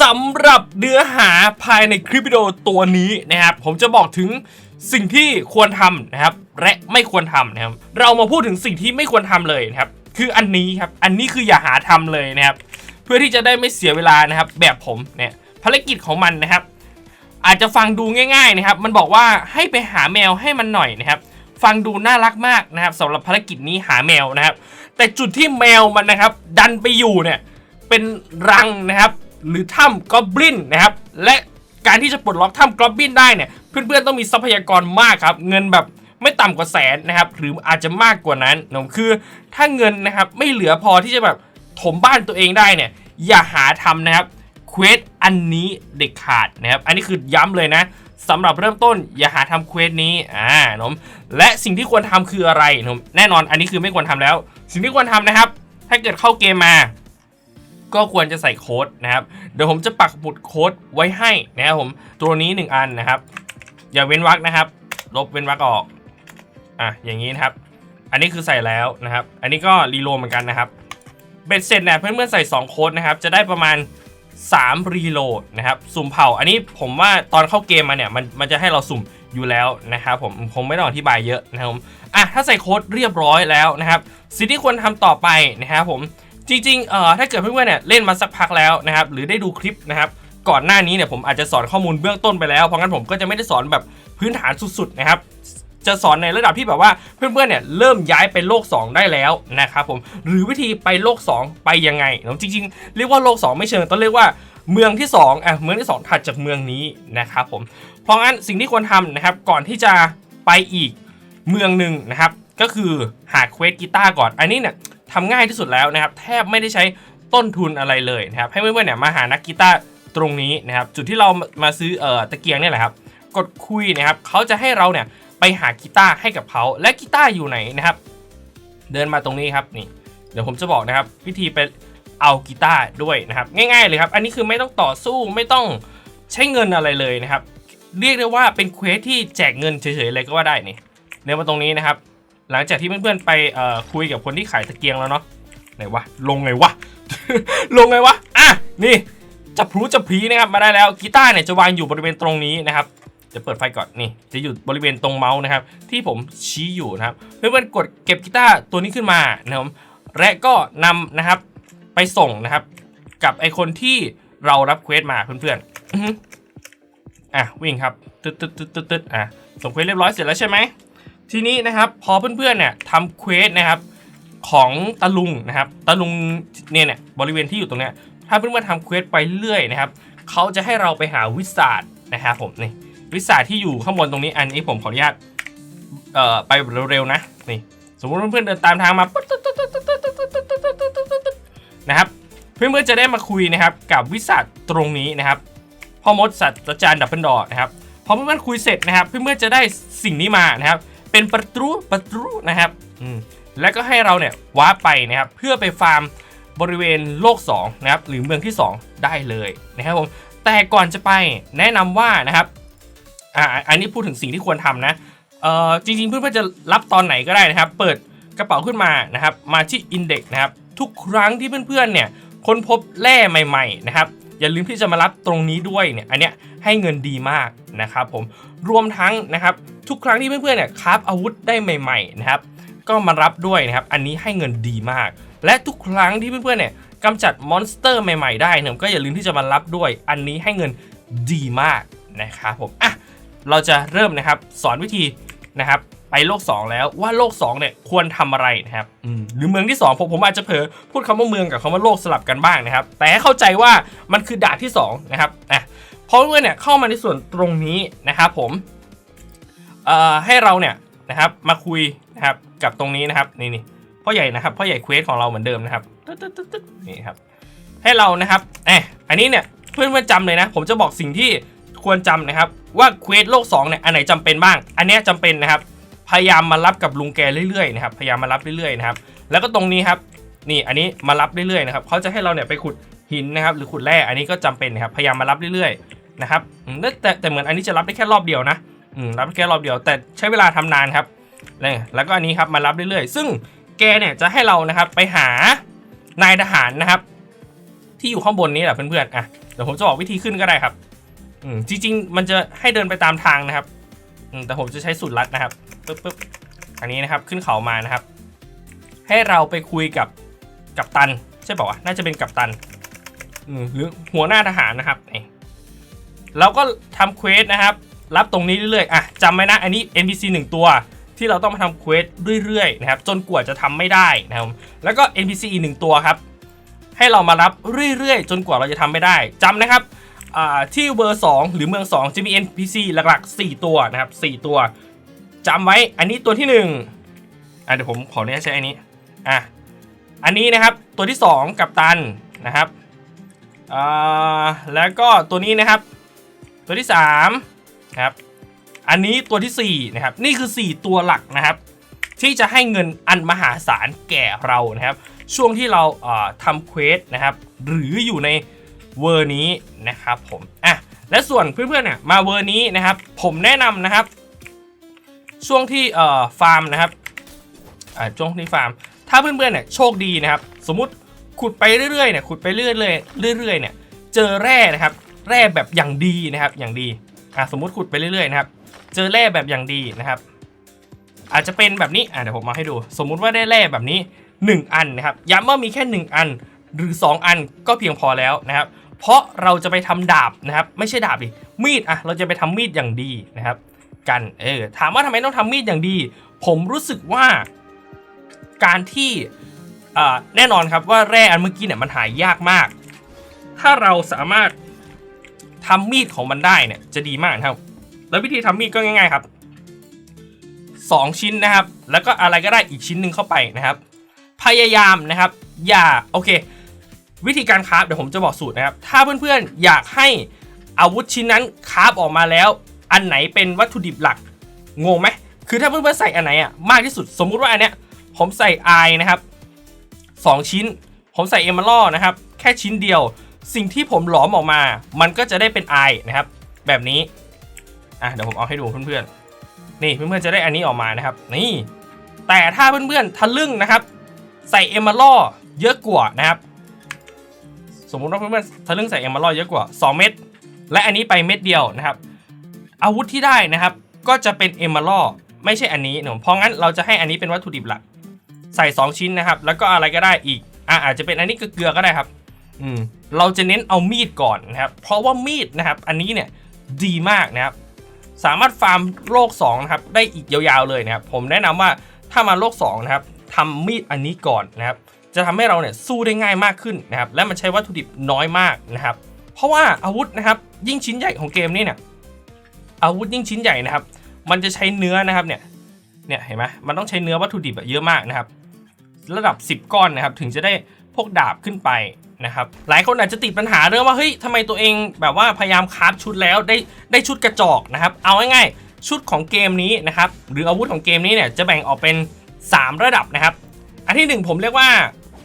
สำหรับเนื้อหาภายในคลิปวิดีโอตัวนี้นะครับ ผมจะบอกถึงสิ่งที่ควรทำนะครับ และไม่ควรทำนะครับ เรามาพูดถึงสิ่งที่ไม่ควรทำเลยนะครับ คืออันนี้ครับ อันนี้คืออย่าหาทำเลยนะครับ เพื่อที่จะได้ไม่เสียเวลานะครับ แบบผมเนี่ยภารกิจของมันนะครับ อาจจะฟังดูง่าย ๆนะครับ มันบอกว่าให้ไปหาแมวให้มันหน่อยนะครับ ฟังดูน่ารักมากนะครับสำหรับภารกิจนี้หาแมวนะครับ แต่จุดที่แมวมันนะครับ ดันไปอยู่เนี่ยเป็นรังนะครับ หรือถ้ำกอบลินนะครับและการที่จะปลดล็อกถ้ำกอบลินได้เนี่ยเพื่อนๆต้องมีทรัพยากรมากครับเงินแบบไม่ต่ำกว่าแสนนะครับหรืออาจจะมากกว่านั้นนะคือถ้าเงินนะครับไม่เหลือพอที่จะแบบถมบ้านตัวเองได้เนี่ยอย่าหาทำนะครับเควสอันนี้เด็ดขาดนะครับอันนี้คือย้ำเลยนะสำหรับเริ่มต้นอย่าหาทำเควสนี้อ่านมและสิ่งที่ควรทำคืออะไรนมแน่นอนอันนี้คือไม่ควรทำแล้ว สิ่งที่ควรทำนะครับ ถ้าเกิดเข้าเกมมา ก็ควรจะใส่โค้ดนะครับเดี๋ยวผมจะปักหมุดโค้ดไว้ให้นะครับผมตัวนี้ 1 อันนะครับ อย่าเว้นวรรคนะครับ ลบเว้นวรรคออกอะอย่างนี้นะครับ อันนี้คือใส่แล้วนะครับ อันนี้ก็รีโหลดเหมือนกันนะครับเบ็ดเสร็จเนี่ยเพื่อนๆใส่ 2 โค้ดนะครับ จะได้ประมาณ 3 รีโหลดนะครับ สุ่มเผา อันนี้ผมว่าตอนเข้าเกมมาเนี่ยมันมันจะให้เราสุ่มอยู่แล้วนะครับผมคงไม่ต้องอธิบายเยอะนะครับผมอะถ้าใส่โค้ดเรียบร้อยแล้วนะครับ สิ่งที่ควรทำต่อไปนะครับผม จริงๆเอ่อถ้าเกิดเพื่อนๆเนี่ยเล่นมาสักพักแล้วนะครับหรือได้ดูคลิปนะครับก่อนหน้านี้เนี่ยผมอาจจะสอนข้อมูลเบื้องต้นไปแล้วเพราะงั้นผมก็จะไม่ได้สอนแบบพื้นฐานสุดๆนะครับจะสอนในระดับที่แบบว่าเพื่อนๆเนี่ยเริ่มย้ายไปโลก 2 ได้แล้วนะครับผมหรือวิธีไปโลก 2 ไปยังไงจริงๆ เรียกว่าโลก 2 ไม่เชิงต้องเรียกว่าเมืองที่2อะเมืองที่ 2 ถัดจากเมืองนี้นะครับผมเพราะงั้นสิ่งที่ควรทำนะครับก่อนที่จะไปอีกเมืองหนึ่งนะครับก็คือหาเควสกีตาร์ก่อนอันนี้เนี่ย ทำง่ายที่สุดแล้วนะครับแทบไม่ได้ใช้ต้นทุนอะไรเลยนะครับให้เพื่อนๆเนี่ยมาหานักกีตาร์ตรงนี้นะครับจุดที่เรามาซื้อเอ่อตะเกียงเนี่ยแหละครับกดคุยนะครับเขาจะให้เราเนี่ยไปหากีตาร์ให้กับเขาและกีตาร์อยู่ไหนนะครับ เดินมาตรงนี้ครับนี่เดี๋ยวผมจะบอกนะครับ วิธีไปเอากีตาร์ด้วยนะครับง่ายๆเลยครับ อันนี้คือไม่ต้องต่อสู้ไม่ต้องใช้เงินอะไรเลยนะครับ เรียกได้ว่าเป็นเควสที่แจกเงินเฉยๆเลยก็ว่าได้นี่เดินมาตรงนี้นะครับ หลังจากที่เพื่อนๆไปคุยกับคนที่ขายตะเกียงแล้วเนาะไหนวะลงไงวะ ลงไงวะอะนี่จับพลุจับผีนะครับมาได้แล้วกีตาร์เนี่ยจะวางอยู่บริเวณตรงนี้นะครับจะเปิดไฟก่อนนี่จะอยู่บริเวณตรงเมาส์นะครับที่ผมชี้อยู่นะครับเพื่อนๆกดเก็บกีตาร์ตัวนี้ขึ้นมานะครับและก็นำนะครับไปส่งนะครับกับไอคนที่เรารับเควสมาเพื่อนๆอะวิ่งครับตึ๊ดตึ๊ดตึ๊ดตึ๊ดตึ๊ดอะส่งเควสเรียบร้อยเสร็จแล้วใช่ไหม ทีนี้นะครับพอเพื่อนๆเนี่ยทำเควสนะครับของตะลุงนะครับตะลุงเนี่ยเนี่ยบริเวณที่อยู่ตรงเนี้ยถ้าเพื่อนๆทำเควสไปเรื่อยนะครับเขาจะให้เราไปหาวิสาดนะครับผมนี่วิสาดที่อยู่ข้างบนตรงนี้อันนี้ผมขออนุญาตเอ่อไปเร็วๆนะนี่สมมติเพื่อนๆเดินตามทางมานะครับเพื่อนๆจะได้มาคุยนะครับกับวิสาดตรงนี้นะครับพ่อมดสัตว์อาจารย์ดับเบิลดอนะครับพอเพื่อนๆคุยเสร็จนะครับ เพื่อนๆจะได้สิ่งนี้มานะครับ เป็นประตูประตูนะครับอืมแล้วก็ให้เราเนี่ยว้าร์ปไปนะครับเพื่อไปฟาร์มบริเวณโลก2นะครับหรือเมืองที่ 2 ได้เลยนะครับผมแต่ก่อนจะไปแนะนำว่านะครับอ่าอันนี้พูดถึงสิ่งที่ควรทำนะเอ่อจริงๆ เพื่อนๆจะรับตอนไหนก็ได้นะครับ เปิดกระเป๋าขึ้นมานะครับมาที่ Index นะครับทุกครั้งที่เพื่อนๆเนี่ยค้นพบแร่ใหม่ๆนะครับอย่าลืมที่จะมารับตรงนี้ด้วยเนี่ยอันเนี้ยให้เงินดีมากนะครับผม รวมทั้งนะครับทุกครั้งที่เพื่อนๆเนี่ยคราฟอาวุธได้ใหม่ๆนะครับก็มารับด้วยนะครับอันนี้ให้เงินดีมาก และทุกครั้งที่เพื่อนๆเนี่ยกำจัดมอนสเตอร์ใหม่ๆได้เนี่ยก็อย่าลืมที่จะมารับด้วย อันนี้ให้เงินดีมากนะครับผมอะเราจะเริ่มนะครับสอนวิธีนะครับไปโลก 2 แล้วว่าโลก2เนี่ยควรทำอะไรนะครับหรือเมืองที่ 2 ผมผมอาจจะเผลอพูดคำว่าเมืองกับคำว่าโลกสลับกันบ้างนะครับ แต่ให้เข้าใจว่ามันคือด่านที่2นะครับอะ พอเพื่อนเนี่ยเข้ามาในส่วนตรงนี้นะครับผมให้เราเนี่ยนะครับมาคุยนะครับกับตรงนี้นะครับนี่นี่พ่อใหญ่นะครับพ่อใหญ่เควสของเราเหมือนเดิมนะครับนี่ครับให้เรานะครับเอะอันนี้เนี่ยเพื่อนๆจำเลยนะ ผมจะบอกสิ่งที่ควรจำนะครับ ว่าเควสโลก2เนี่ยอันไหนจำเป็นบ้าง อันนี้ยจำเป็นนะครับ พยายามมารับกับลุงแกเรื่อยๆนะครับพยายามมารับเรื่อยๆนะครับแล้วก็ตรงนี้ครับนี่อันนี้มารับเรื่อยๆนะครับเขาจะให้เราเนี่ยไปขุดหินนะครับ หรือขุดแร่อันนี้ก็จำเป็นนะครับพยายามมารับเรื่อยๆ นะครับแต่แต่เหมือนอันนี้จะรับได้แค่รอบเดียวนะรับได้แค่รอบเดียว แต่ใช้เวลาทำนานครับแล้วก็อันนี้ครับมารับเรื่อยๆ ซึ่งแกเนี่ยจะให้เรานะครับไปหานายทหารนะครับ ที่อยู่ข้างบนนี้แหละเพื่อนๆอะเดี๋ยวผมจะบอกวิธีขึ้นก็ได้ครับอืมจริงๆ มันจะให้เดินไปตามทางนะครับอืมแต่ผมจะใช้สูตรลัดนะครับปึ๊บปึ๊บอันนี้นะครับขึ้นเขามานะครับ ให้เราไปคุยกับกัปตัน ใช่ป่าวะน่าจะเป็นกัปตันอืมหรือหัวหน้าทหารนะครับ เราก็ทำเควสนะครับ รับตรงนี้เรื่อยๆอะจำไว้นะ อันนี้ NPC หนึ่งตัว ที่เราต้องมาทำเควสเรื่อยๆนะครับ จนกว่าจะทำไม่ได้นะครับ แล้วก็ NPC อีกหนึ่งตัวครับ ให้เรามารับเรื่อยๆ จนกว่าเราจะทำไม่ได้จำนะครับอ่าที่เบอร์ 2 หรือเมือง 2 จะมี NPC หลักๆ 4 ตัวนะครับ 4 ตัวจำไว้อันนี้ตัวที่1อะเดี๋ยวผมขออนุญาตใช้อันนี้อะอันนี้นะครับตัวที่ 2 กับตันนะครับอ่าแล้วก็ตัวนี้นะครับ ตัวที่3ครับอันนี้ตัวทีสี่4นะครับนี่คือ 4 ตัวหลักนะครับ ที่จะให้เงินอันมหาศาลแก่เรานะครับ ช่วงที่เราเอ่อทำเควสนะครับ หรืออยู่ในเวอร์นี้นะครับผมอะและส่วนเพื่อนๆเนี่ยมาเวอร์นี้นะครับ ผมแนะนำนะครับ ช่วงที่เอ่อฟาร์มนะครับอ่าช่วงที่ฟาร์ม ถ้าเพื่อนๆเนี่ยโชคดีนะครับ สมมุติขุดไปเรื่อยๆเนี่ยขุดไปเรื่อยๆเรื่อยๆเนี่ยเจอแร่นะครับ แร่แบบอย่างดีนะครับอย่างดีอะสมมุติขุดไปเรื่อยๆนะครับเจอแร่แบบอย่างดีนะครับ อาจจะเป็นแบบนี้อะเดี๋ยวผมมาให้ดู สมมุติว่าได้แร่แบบนี้ 1 อันนะครับย้ำว่ามีแค่ 1 อัน หรือ 2 อันก็เพียงพอแล้วนะครับ เพราะเราจะไปทำดาบนะครับ ไม่ใช่ดาบดิมีดอะเราจะไปทำมีดอย่างดีนะครับ กันเออถามว่าทำไมต้องทำมีดอย่างดี ผมรู้สึกว่าการที่อ่าแน่นอนครับว่าแร่อันเมื่อกี้เนี่ยมันหายยากมาก ถ้าเราสามารถ ทำมีดของมันได้เนี่ยจะดีมากนะครับ แล้ววิธีทำมีดก็ง่ายๆครับ 2 ชิ้นนะครับ แล้วก็อะไรก็ได้อีกชิ้นหนึ่งเข้าไปนะครับ พยายามนะครับ อย่าโอเค วิธีการคราฟเดี๋ยวผมจะบอกสูตรนะครับ ถ้าเพื่อนๆอยากให้อาวุธชิ้นนั้นคราฟออกมาแล้ว อันไหนเป็นวัตถุดิบหลักงงไหมคือถ้าเพื่อนๆใส่อันไหนอะมากที่สุดสมมุติว่าอันเนี้ยผมใส่ไอนะครับ 2 ชิ้น ผมใส่เอม r ร l นะครับ แค่ชิ้นเดียว สิ่งที่ผมหลอมออกมา มันก็จะได้เป็นไอนะครับ แบบนี้ อะเดี๋ยวผมเอาให้ดูเพื่อนๆ นี่เพื่อนๆจะได้อันนี้ออกมานะครับ นี่ แต่ถ้าเพื่อนๆทะลึ่งนะครับ ใส่เอม r ร l เยอะกว่านะครับ สมมุติว่าเพื่อนๆทะลึ่งใส่เอม r ร l เยอะกว่า 2 เม็ด และอันนี้ไปเม็ดเดียวนะครับ อาวุธที่ได้นะครับ ก็จะเป็นเอม r ร l ไม่ใช่อันนี้นะเพราะงั้นเราจะให้อันนี้เป็นวัตถุดิบหลัก ใส่ 2 ชิ้นนะครับ แล้วก็อะไรก็ได้อีก อะอาจจะเป็นอันนี้เกลือก็ได้ครับ เราจะเน้นเอามีดก่อนนะครับ เพราะว่ามีดนะครับ อันนี้เนี่ยดีมากนะครับ สามารถฟาร์มโลก2นะครับได้อีกยาวๆเลยนะครับ ผมแนะนำว่าถ้ามาโลก2นะครับทำมีดอันนี้ก่อนนะครับ จะทำให้เราเนี่ยสู้ได้ง่ายมากขึ้นนะครับ และมันใช้วัตถุดิบน้อยมากนะครับ เพราะว่าอาวุธนะครับ ยิ่งชิ้นใหญ่ของเกมนี้เนี่ยอาวุธยิ่งชิ้นใหญ่นะครับ มันจะใช้เนื้อนะครับเนี่ยเนี่ยเห็นไหมมันต้องใช้เนื้อวัตถุดิบเยอะมากนะครับ ระดับ 10 ก้อนนะครับ ถึงจะได้พวกดาบขึ้นไป นะครับหลายคนอาจจะติดปัญหาเรื่องว่าเฮ้ยทำไมตัวเองแบบว่าพยายามคราฟชุดแล้วได้ได้ชุดกระจอกนะครับเอาง่ายๆชุดของเกมนี้นะครับหรืออาวุธของเกมนี้เนี่ยจะแบ่งออกเป็น 3 ระดับนะครับ อันที่ 1 ผมเรียกว่า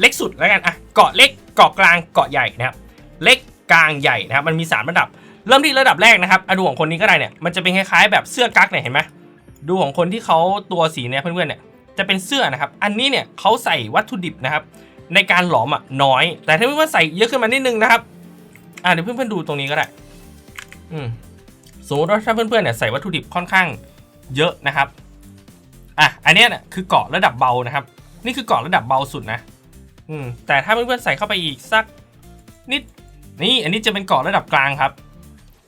เล็กสุดแล้วกันอะเกาะเล็กเกาะกลางเกาะใหญ่นะครับเล็กกลางใหญ่นะครับมันมี 3 ระดับ เริ่มที่ระดับแรกนะครับอดูของคนนี้ก็ได้เนี่ยมันจะเป็นคล้ายๆแบบเสื้อกั๊กเนี่ยเห็นไหมดูของคนที่เขาตัวสีเนี่ยเพื่อนๆเนี่ยจะเป็นเสื้อนะครับ อันนี้เนี่ยเขาใส่วัตถุดิบนะครับ ในการหลอมอะน้อย แต่ถ้าเพื่อนๆใส่เยอะขึ้นมานิดนึงนะครับอ่าเดี๋ยวเพื่อนๆดูตรงนี้ก็ได้อืมสมมติว่าถ้าเพื่อนๆเนี่ยใส่วัตถุดิบค่อนข้างเยอะนะครับอะอันนี้เนี่ยคือเกาะระดับเบานะครับ นี่คือเกาะระดับเบาสุดนะอืมแต่ถ้าเพื่อนๆใส่เข้าไปอีกสักนิดนี่อันนี้จะเป็นเกาะระดับกลางครับ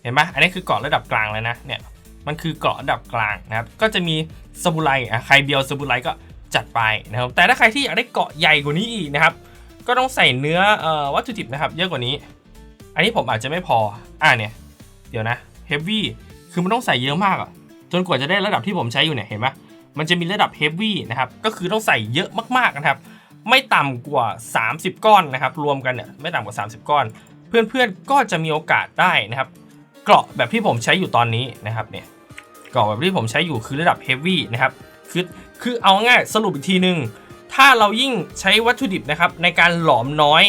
เห็นไหมอันนี้คือเกาะระดับกลางเลยนะเนี่ยมันคือเกาะระดับกลางนะครับ ก็จะมีสมุไรอะใครเบียวสมุไรก็ จัดไปนะครับแต่ถ้าใครที่อยากได้เกาะใหญ่กว่านี้อีกนะครับก็ต้องใส่เนื้ออวัตถุดิบนะครับ เยอะกว่านี้ อันนี้ผมอาจจะไม่พออ่าเนี่ยเดี๋ยวนะเฮฟวี่คือมันต้องใส่เยอะมากอะจนกว่าจะได้ระดับที่ผมใช้อยู่เนี่ยเห็นไหมมันจะมีระดับเฮฟวี่นะครับก็คือต้องใส่เยอะมากๆนะครับไม่ต่ำกว่า 30 ก้อนนะครับรวมกันเนี่ยไม่ต่ำกว่า 30 ก้อน เพื่อนๆก็จะมีโอกาสได้นะครับเกราะแบบที่ผมใช้อยู่ตอนนี้นะครับเนี่ยเกราะแบบที่ผมใช้อยู่คือระดับเฮฟวี่นะครับคือ คือเอาง่ายสรุปอีกทีหนึงถ้าเรายิ่งใช้วัตถุดิบนะครับในการหลอมน้อย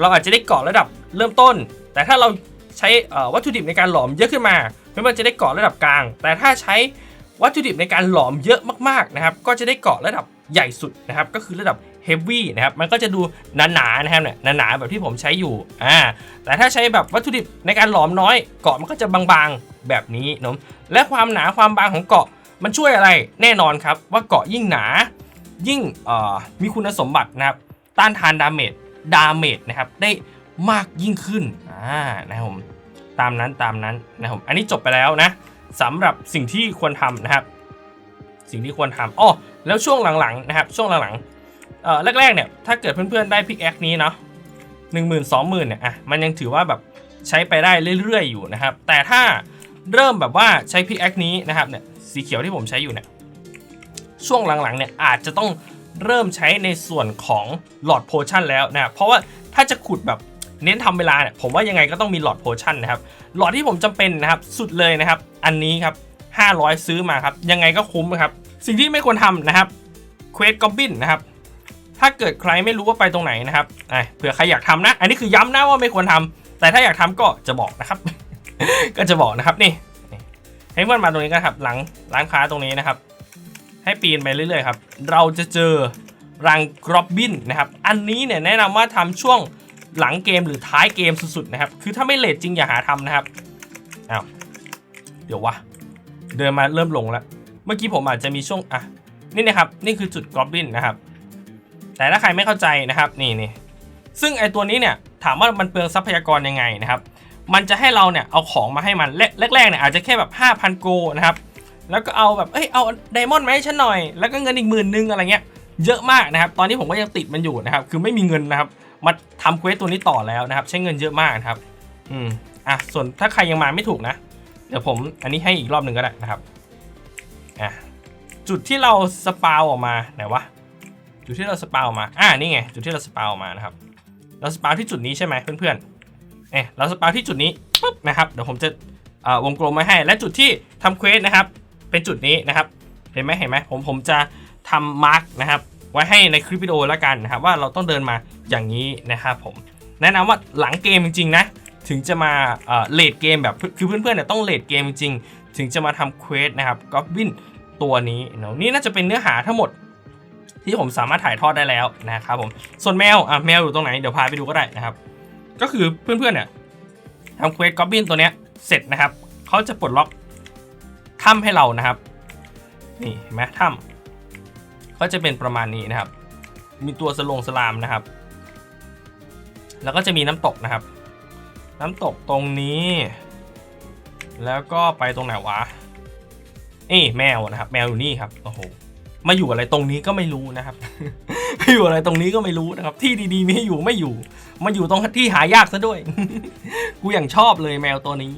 เราอาจจะได้เกาะระดับเริ่มต้น แต่ถ้าเราใช้วัตถุดิบในการหลอมเยอะขึ้นมาเพื่อนจะได้เกาะระดับกลาง แต่ถ้าใช้วัตถุดิบในการหลอมเยอะมากๆนะครับก็จะได้เกาะระดับใหญ่สุดนะครับก็คือระดับเฮฟวี่นะครับมันก็จะดูหนาๆนะครับเนี่ยหนาๆแบบที่ผมใช้อยู่อ่าแต่ถ้าใช้แบบวัตถุดิบในการหลอมน้อย เกาะมันก็จะบางๆแบบนี้นะและความหนาความบางของเกาะ มันช่วยอะไรแน่นอนครับว่าเกาะยิ่งหนา ยิ่งมีคุณสมบัตินะครับต้านทานดาเมจดาเมจนะครับได้มากยิ่งขึ้นอ่านะครับผมตามนั้นตามนั้นนะครับผมอันนี้จบไปแล้วนะสำหรับสิ่งที่ควรทำนะครับ สิ่งที่ควรทำอ้อแล้วช่วงหลังๆนะครับ ช่วงหลังๆเอ่อแรกๆเนี่ยถ้าเกิดเพื่อนๆได้พิกแอคนี้เนาะหนึ่งหมื่นสองหมื่นเนี่ยอะมันยังถือว่าแบบใช้ไปได้เรื่อยๆอยู่นะครับ แต่ถ้าเริ่มแบบว่าใช้พิกแอคนี้นะครับเนี่ย สีเขียวที่ผมใช้อยู่เนี่ยช่วงหลังๆเนี่ยอาจจะต้องเริ่มใช้ในส่วนของหลอดโพชั่นแล้วนะครับเพราะว่าถ้าจะขุดแบบเน้นทำเวลาเนี่ยผมว่ายังไงก็ต้องมีหลอดโพชั่นนะครับหลอดที่ผมจำเป็นนะครับสุดเลยนะครับ อันนี้ครับ500 ซื้อมาครับยังไงก็คุ้มครับสิ่งที่ไม่ควรทำนะครับเควสกอบบินนะครับถ้าเกิดใครไม่รู้ว่าไปตรงไหนนะครับอะเผื่อใครอยากทำนะ อันนี้คือย้ำนะว่าไม่ควรทำแต่ถ้าอยากทำก็จะบอกนะครับ ก็จะบอกนะครับนี่ ให้เพื่อนมาตรงนี้กันครับ หลังร้านค้าตรงนี้นะครับ ให้ปีนไปเรื่อยๆครับ เราจะเจอรังกรอบบินนะครับ อันนี้เนี่ยแนะนำว่าทำช่วงหลังเกมหรือท้ายเกมสุดๆนะครับ คือถ้าไม่เลทจริงอย่าหาทำนะครับอ้าวเดี๋ยววะเดินมาเริ่มลงแล้ว เมื่อกี้ผมอาจจะมีช่วงอะนี่นะครับนี่คือจุดกรอบบินนะครับ แต่ถ้าใครไม่เข้าใจนะครับนี่นี่ซึ่งไอตัวนี้เนี่ยถามว่ามันเปลืองทรัพยากรยังไงนะครับ มันจะให้เราเนี่ยเอาของมาให้มันแรกๆเนี่ยอาจจะแค่แบบ 5,000 โกนะครับแล้วก็เอาแบบเอ้ยเอาไดมอนด์มาให้ฉันหน่อย แล้วก็เงินอีกหมื่นนึงอะไรเงี้ยเยอะมากนะครับ ตอนนี้ผมก็ยังติดมันอยู่นะครับ คือไม่มีเงินนะครับ มาทำเควสตัวนี้ต่อแล้วนะครับ ใช้เงินเยอะมากนะครับ อืม อะ ส่วนถ้าใครยังมาไม่ถูกนะ เดี๋ยวผมอันนี้ให้อีกรอบหนึ่งก็ได้นะครับ อะ จุดที่เราสปาวออกมาไหนวะ จุดที่เราสปาวออกมา อ่านี่ไง จุดที่เราสปาวออกมานะครับ เราสปาวที่จุดนี้ใช่ไหมเพื่อนๆ เอ๊ะเราสปาที่จุดนี้ปุ๊บนะครับเดี๋ยวผมจะวงกลมไว้ให้ และจุดที่ทำเควสนะครับ เป็นจุดนี้นะครับ เห็นไหมเห็นไหมผมผมจะทำมาร์กนะครับ ไว้ให้ในคลิปวิดีโอแล้วกันนะครับ ว่าเราต้องเดินมาอย่างนี้นะครับผมแนะนำว่าหลังเกมจริงๆนะถึงจะมาเลดเกมแบบคือเพื่อนๆเนี่ยต้องเลดเกมจริงๆถึงจะมาทำเควสนะครับก็บินตัวนี้เนาะนี่น่าจะเป็นเนื้อหาทั้งหมด ที่ผมสามารถถ่ายทอดได้แล้วนะครับผมส่วนแมวอะแมวอยู่ตรงไหนเดี๋ยวพาไปดูก็ได้นะครับ ก็คือเพื่อนๆเนี่ยทำเควสก็บินตัวเนี้ยเสร็จนะครับเขาจะปลดล็อกถ้ำให้เรานะครับ นี่เห็นไหมถ้ำก็จะเป็นประมาณนี้นะครับ มีตัวสลงสลามนะครับ แล้วก็จะมีน้ำตกนะครับ น้ำตกตรงนี้ แล้วก็ไปตรงไหนวะนี่แมวนะครับ แมวอยู่นี่ครับโอ้โหมาอยู่อะไรตรงนี้ก็ไม่รู้นะครับ อยู่อะไรตรงนี้ก็ไม่รู้นะครับ ที่ดีๆมีให้อยู่ไม่อยู่ มาอยู่ตรงที่หายากซะด้วย กูอย่างชอบเลยแมวตัวนี้